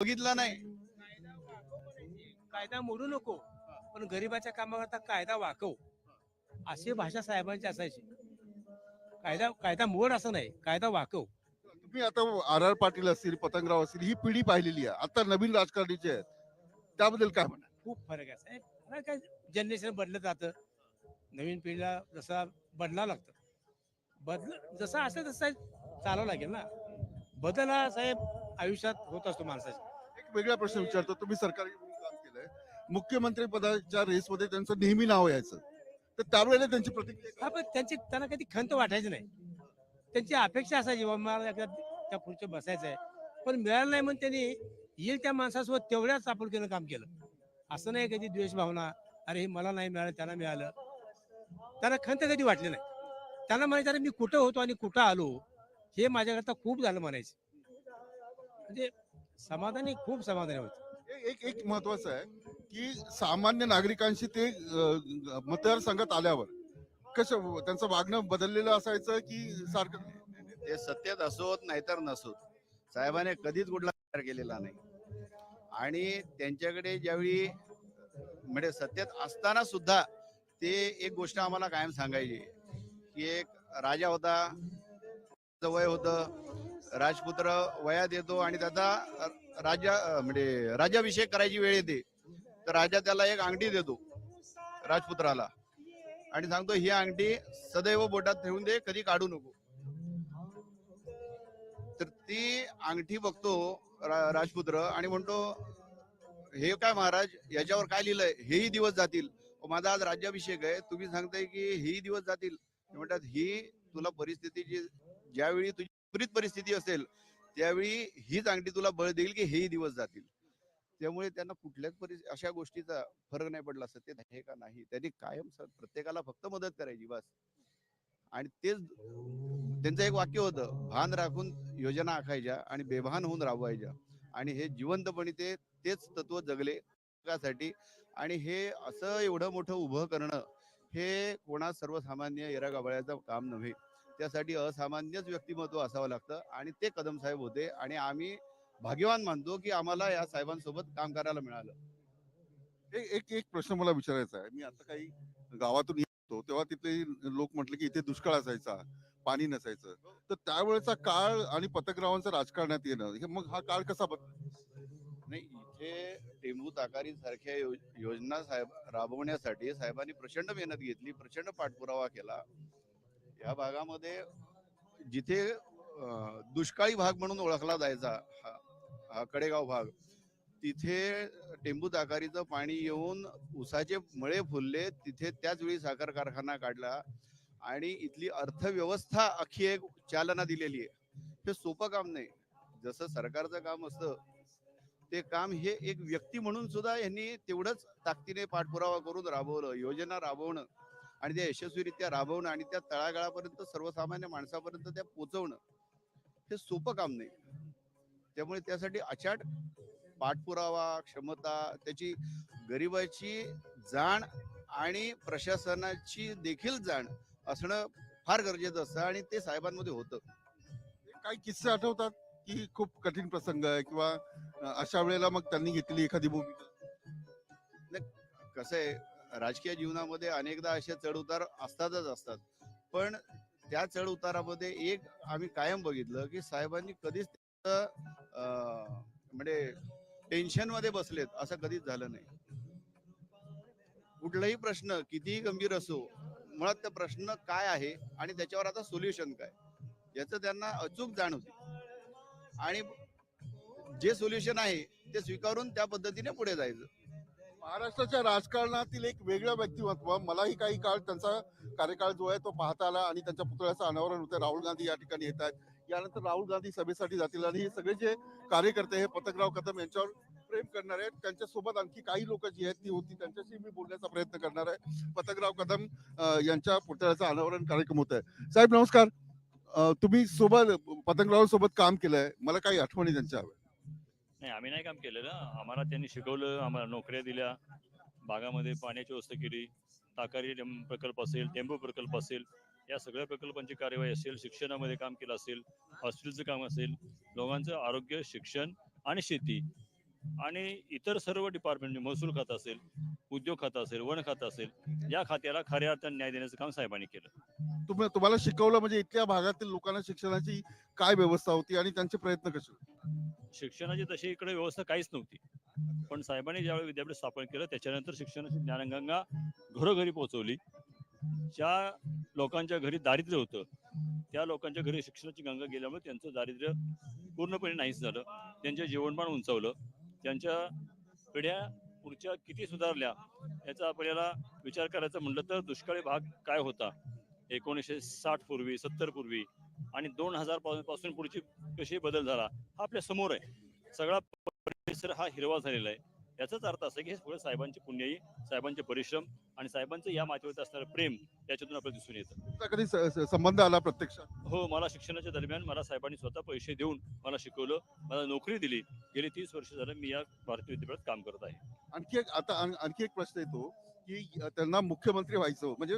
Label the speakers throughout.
Speaker 1: बघितला नाही.
Speaker 2: कायदा मोडू नको पण गरिबाच्या कामाकरता कायदा वाकव. अशी भाषा साहेबांची असायची. कायदा कायदा मोड असं नाही कायदा वाकव.
Speaker 3: तुम्ही आता आर आर पाटील असतील पतंगराव असतील ही पिढी पाहिलेली आहे. आता नवीन राजकारणीचे आहेत. त्याबद्दल काय म्हणा
Speaker 2: खूप फरक आहे. साहेब आता काय जनरेशन बदलत जातं. नवीन पिढीला जसा बदला लागतं. बदल जसं असेल तसं चालावं लागेल ना. बदल हा साहेब आयुष्यात होत असतो माणसाच्या.
Speaker 3: एक वेगळा प्रश्न विचारतो. तुम्ही सरकारी काम केलंय. मुख्यमंत्री पदाच्या रेसमध्ये त्यांचं नेहमी नाव यायचं. तर त्यावेळेला त्यांची प्रतिक्रिया
Speaker 2: हा पण त्यांची त्यांना कधी खंत वाटायची नाही. त्यांची अपेक्षा असायची बाबा मला एकदा त्या खुर्चीवर बसायचं आहे पण मिळालं नाही म्हणून त्यांनी येईल त्या माणसासोबत तेवढ्याच आपुलकीनं काम केलं. असं नाही कधी द्वेष भावना अरे हे मला नाही मिळालं त्यांना मिळालं. त्यांना खंत कधी वाटली नाही. त्यांना म्हणायचं अरे मी कुठं होतो आणि कुठं आलो हे माझ्याकरता खूप झालं म्हणायचं. म्हणजे समाधानी खूप समाधानी होतं.
Speaker 3: एक एक- एक महत्वाचं आहे की सामान्य नागरिकांशी ते अं, मतदारसंघात आल्यावर कसं त्यांचं वागणं बदललेलं असायचं की सारखं?
Speaker 1: ते सत्यात असोत नाहीतर नसोत. साहेबाने कधीच कुठला विचार केलेला नाही. आणि त्यांच्याकडे ज्यावेळी म्हणजे सत्यात असताना सुद्धा ते एक गोष्ट आम्हाला कायम सांगायची की एक राजा होता त्याचं वय होतं राजपुत्र वयात येतो आणि त्याचा राजा म्हणजे राज्याभिषेक करायची वेळ येते तर राजा त्याला एक अंगठी देतो राजपुत्राला. आणि सांगतो ही अंगठी सदैव बोटात ठेवून दे कधी काढू नको. तर ती अंगठी बघतो रा- राजपुत्र आणि म्हणतो हे काय महाराज याच्यावर काय लिहिलंय? हेही दिवस जातील. माझा आज राज्याभिषेक आहे. तुम्ही सांगताय की हेही दिवस जातील. म्हणतात ही तुला परिस्थिती जी ज्यावेळी तुझी विपरीत परिस्थिती असेल त्यावेळी हीच अंगठी तुला बळ देईल की हेही दिवस जातील. त्यामुळे त्यांना कुठल्याच परिस्थिती अशा गोष्टीचा फरक नाही पडला सत्य आहे का नाही त्यांनी कायम प्रत्येकाला फक्त मदत करायची बस. आणि तेच त्यांचं एक वाक्य होतं भान राखून योजना आखायच्या आणि बेभान होऊन राबवायच्या. आणि हे जिवंतपणे ते तेच तत्व जगले साठी आणि हे असं एवढं मोठं उभं करणं हे कोणा सर्वसामान्य येरा गाभाळ्याचं काम नव्हे. त्यासाठी असामान्यच व्यक्तिमत्व असावं लागतं आणि ते कदम साहेब होते आणि आम्ही भाग्यवान मानतो की आम्हाला या साहेबांसोबत काम करायला मिळालं.
Speaker 3: एक एक एक प्रश्न मला विचारायचा आहे. मी आता काही गावातून येतो तेव्हा तिथे लोक म्हटले की इथे दुष्काळ असायचा पाणी नसायचं. तर त्यावेळेचा काळ आणि पतग्रावांचं राजकारणात येणं हे मग हा काळ कसा बदल
Speaker 1: नाही इथे टेंबू ताकारी सारख्या योजना साहेब राबवण्यासाठी साहेबांनी प्रचंड मेहनत घेतली प्रचंड पाठपुरावा केला. या भागामध्ये जिथे दुष्काळी भाग म्हणून ओळखला जायचा हा हा कडेगाव भाग तिथे टेंबू ताकारीचं पाणी येऊन उसाचे मळे फुलले तिथे त्याच वेळी साखर कारखाना काढला आणि इथली अर्थव्यवस्था अख्खी एक चालना दिलेली आहे. हे सोपं काम नाही. जसं सरकारचं काम असतं ते काम हे एक व्यक्ती म्हणून सुद्धा यांनी तेवढंच ताकदीने पाठपुरावा करून राबवलं योजना राबवणं. आणि त्या यशस्वीरित्या राबवणं आणि त्या तळागाळापर्यंत सर्वसामान्य माणसापर्यंत त्या पोचवणं हे सोपं काम नाही. त्यामुळे त्यासाठी अचाट पाठपुरावा क्षमता त्याची गरिबाची जाण आणि प्रशासनाची देखील जाण असणं फार गरजेचं असतं आणि ते साहेबांमध्ये होतं.
Speaker 3: काही किस्से आठवतात की खूप कठीण प्रसंग आहे किंवा अशा वेळेला मग त्यांनी घेतलेली एखादी भूमिका?
Speaker 1: कसं आहे राजकीय जीवनामध्ये अनेकदा असे चढउतार असतातच असतात. पण त्या चढउतारामध्ये एक आम्ही कायम बघितलं की साहेबांनी कधीच अं, म्हणजे टेन्शनमध्ये बसलेत असं कधीच झालं नाही. कुठलाही प्रश्न कितीही गंभीर असो मुळात त्या प्रश्न काय आहे आणि त्याच्यावर आता सोल्युशन काय? याचं त्यांना अचूक जाण होती. आणि जे सोल्युशन आहे ते स्वीकारून त्या पद्धतीने पुढे जायचं.
Speaker 3: महाराष्ट्राच्या राजकारणातील एक वेगळं व्यक्तिमत्व मलाही काही काळ त्यांचा कार्यकाळ जो आहे तो पाहता आला आणि त्यांच्या पुतळ्याचं अनावरण होतं. राहुल गांधी या ठिकाणी येत आहेत. यानंतर राहुल गांधी सभेसाठी जातील आणि हे सगळे जे कार्यकर्ते हे पतकराव कदम यांच्यावर प्रेम करणार आहेत. त्यांच्यासोबत आणखी काही लोक जी आहेत ती होती. त्यांच्याशी मी बोलण्याचा प्रयत्न करणार आहे. पतकराव कदम यांच्या पुतळ्याचं अनावरण कार्यक्रम होत आहे. साहेब नमस्कार. तुम्ही सोबत पतंगराव सोबत काम केलंय. मला काही आठवणी त्यांच्या हव्या.
Speaker 4: नाही आम्ही नाही काम केलेलं. आम्हाला त्यांनी शिकवलं आम्हाला नोकऱ्या दिल्या. भागामध्ये पाण्याची व्यवस्था केली. ताकारी प्रकल्प असेल टेंबू प्रकल्प असेल या सगळ्या प्रकल्पांची कार्यवाही असेल शिक्षणामध्ये काम केलं असेल हॉस्टेलचं काम असेल लोकांचं आरोग्य शिक्षण आणि शेती. आणि इतर सर्व डिपार्टमेंट महसूल खातं असेल उद्योग खातं असेल वन खातं असेल या खात्याला खऱ्या अर्थाने न्याय देण्याचं काम साहेबांनी केलं.
Speaker 3: तुम्ही तुम्हाला शिकवलं म्हणजे इथल्या भागातील लोकांना शिक्षणाची काय व्यवस्था होती आणि त्यांचे प्रयत्न कसे
Speaker 4: शिक्षणाची तशी इकडे व्यवस्था काहीच नव्हती. पण साहेबांनी ज्यावेळी विद्यापीठ स्थापन केलं त्याच्यानंतर शिक्षणाची ज्ञानगंगा घरोघरी पोहोचवली. ज्या लोकांच्या घरी दारिद्र्य होतं त्या लोकांच्या घरी शिक्षणाची गंगा गेल्यामुळे त्यांचं दारिद्र्य पूर्णपणे नाहीच झालं. त्यांचे जीवनमान उंचावलं. त्यांच्या पिढ्या पुढच्या किती सुधारल्या याचा आपल्याला विचार करायचा म्हटलं तर दुष्काळी भाग काय होता? एकोणीसशे साठ पूर्वी सत्तर पूर्वी आणि दोन हजारपासून पुढची कशी बदल झाला हा आपल्यासमोर आहे. सगळा परिसर हा हिरवा झालेला आहे. याचाच अर्थ असा की हे सगळं साहेबांची पुण्याई साहेबांचे परिश्रम आणि साहेबांचं या मातीवरती असणारं प्रेम याच्यातून आपल्याला दिसून येतं.
Speaker 3: कधी संबंध आला प्रत्यक्षात?
Speaker 4: हो मला शिक्षणाच्या दरम्यान मला साहेबांनी स्वतः पैसे देऊन मला शिकवलं मला नोकरी दिली. गेली तीस वर्ष झालं मी या भारतीय विद्यापीठात काम करत आहे.
Speaker 3: आणखी एक आता आण- आणखी एक प्रश्न येतो. की त्यांना मुख्यमंत्री व्हायचं. म्हणजे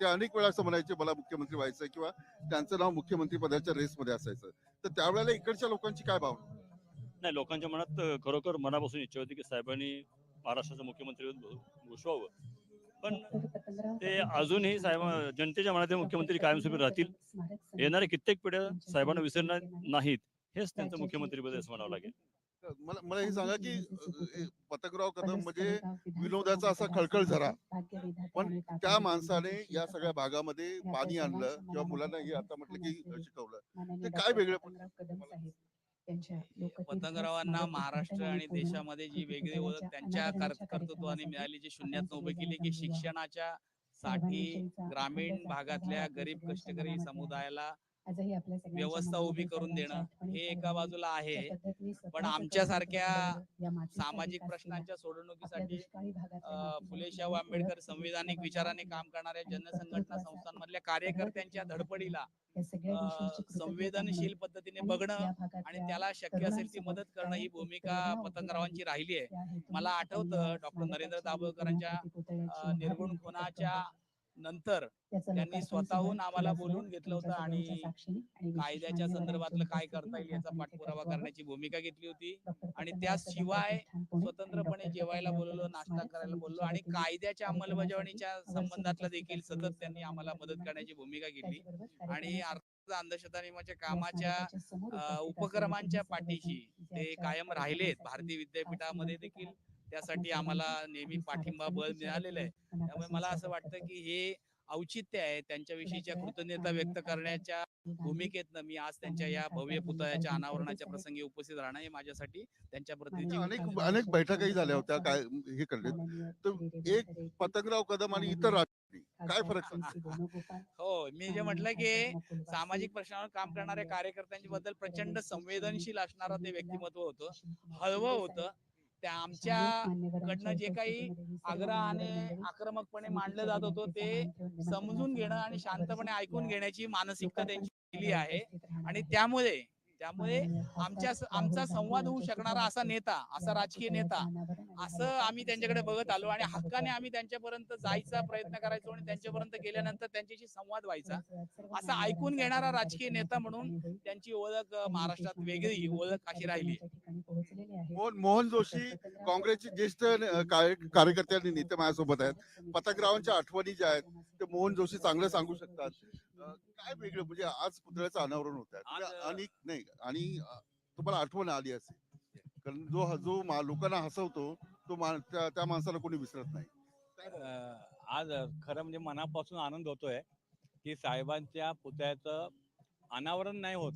Speaker 3: ते अनेक वेळा असं म्हणायचे मला मुख्यमंत्री व्हायचं किंवा त्यांचं नाव मुख्यमंत्री पदाच्या रेसमध्ये असायचं. तर त्यावेळेला इकडच्या लोकांची काय भावना?
Speaker 4: नाही लोकांच्या मनात खरोखर मनापासून इच्छा होती की साहेबांनी महाराष्ट्राचं मुख्यमंत्री घोषवावं. पण ते अजूनही साहेब जनतेच्या मनात मुख्यमंत्री कायमस्वरूपी राहतील. येणाऱ्या कित्येक पिढ्या साहेबांना विसरणार नाहीत. हेच त्यांचं मुख्यमंत्री पद असं म्हणावं लागेल.
Speaker 3: मला मला हे सांगा की अ, पतंगराव कदम म्हणजे विनोदाचा असा खळखळ झरा. पण त्या माणसाने या सगळ्या भागामध्ये पाणी आणलं किंवा मुलांना हे आता म्हटलं की शिकवलं. ते काय वेगळं
Speaker 5: पतंगरावांना महाराष्ट्र आणि देशामध्ये जी वेगळी ओळख त्यांच्या कर- कर्तृत्वाने मिळाली जी शून्यात उभे केली की शिक्षणाच्या साठी ग्रामीण भागातल्या गरीब कष्टकरी समुदायाला
Speaker 6: व्यवस्था उभी करून देणं हे एका बाजूला आहे.
Speaker 5: पण आमच्यासारख्या सामाजिक प्रश्नांच्या सोडवणुकीसाठी फुले शाहू आंबेडकर संविधानिक विचाराने काम करणाऱ्या जनसंघटना संस्थांमधल्या कार्यकर्त्यांच्या धडपडीला संवेदनशील पद्धतीने बघणं आणि त्याला शक्य असेल ती मदत करणं ही भूमिका पतंगरावांची राहिली आहे. मला आठवतं डॉक्टर नरेंद्र दाभोळकरांच्या निर्गुण खुनाच्या नंतर
Speaker 6: त्यांनी स्वतःहून आम्हाला बोलून घेतलं होतं आणि
Speaker 5: कायद्याच्या संदर्भातलं काय करता येईल याचा पाठपुरावा करण्याची भूमिका घेतली होती आणि त्याशिवाय स्वतंत्रपणे जेवायला बोलवलं नाश्ता करायला बोललो आणि कायद्याच्या अंमलबजावणीच्या संबंधातलं देखील सतत त्यांनी आम्हाला मदत करण्याची भूमिका घेतली आणि अंधश्रद्धा नियमाच्या कामाच्या उपक्रमांच्या पाठीशी ते कायम राहिलेत भारतीय विद्यापीठामध्ये देखील. त्यासाठी आम्हाला नेहमी पाठिंबा बळ मिळालेलं आहे. त्यामुळे मला असं वाटतं की? हे औचित्य आहे. त्यांच्याविषयीच्या कृतज्ञता व्यक्त करण्याच्या भूमिकेतनं मी आज त्यांच्या या भव्य पुतळ्याच्या अनावरणाच्या प्रसंगी उपस्थित राहणं हे माझ्यासाठी त्यांच्या प्रतीची
Speaker 3: अनेक अनेक बैठकाही झाल्या होत्या. काय हे करले तर एक पतंगराव कदम आणि इतर काय फरक?
Speaker 5: हो. मी जे म्हटलं की सामाजिक प्रश्नावर काम करणाऱ्या कार्यकर्त्यांच्या बद्दल प्रचंड संवेदनशील असणारं ते व्यक्तिमत्व होतं. हळवं होतं. त्या आमच्या कडनं जे काही आग्रहाने आक्रमकपणे मांडलं जात होतं ते समजून घेणं आणि शांतपणे ऐकून घेण्याची मानसिकता त्यांची दिली आहे. आणि त्यामुळे त्यामुळे आमच्या आमचा संवाद होऊ शकणारा असा नेता असा राजकीय नेता असं आम्ही त्यांच्याकडे बघत आलो आणि हक्काने आम्ही त्यांच्यापर्यंत जायचा प्रयत्न करायचो आणि त्यांच्यापर्यंत गेल्यानंतर त्यांच्याशी संवाद व्हायचा. असं ऐकून घेणारा राजकीय नेता म्हणून त्यांची ओळख महाराष्ट्रात वेगळी ओळख अशी राहिली.
Speaker 3: मोहन मोहन जोशी काँग्रेसचे ज्येष्ठ कार्यकर्ते आणि नेते माझ्यासोबत आहेत. पतंगरावांच्या आठवणी ज्या आहेत ते मोहन जोशी चांगलं सांगू शकतात. काय वेगळं? म्हणजे आज पुतळ्याचं अनावरण होत आहे.
Speaker 4: आज,
Speaker 3: आणि नाही आणि तुम्हाला आठवण आली असेल. कारण जो जो लोकांना हसवतो तो त्या माणसाला कोणी विसरत नाही.
Speaker 7: आज खरं म्हणजे मनापासून आनंद होतोय की साहेबांच्या पुतळ्याचं अनावरण नाही होत.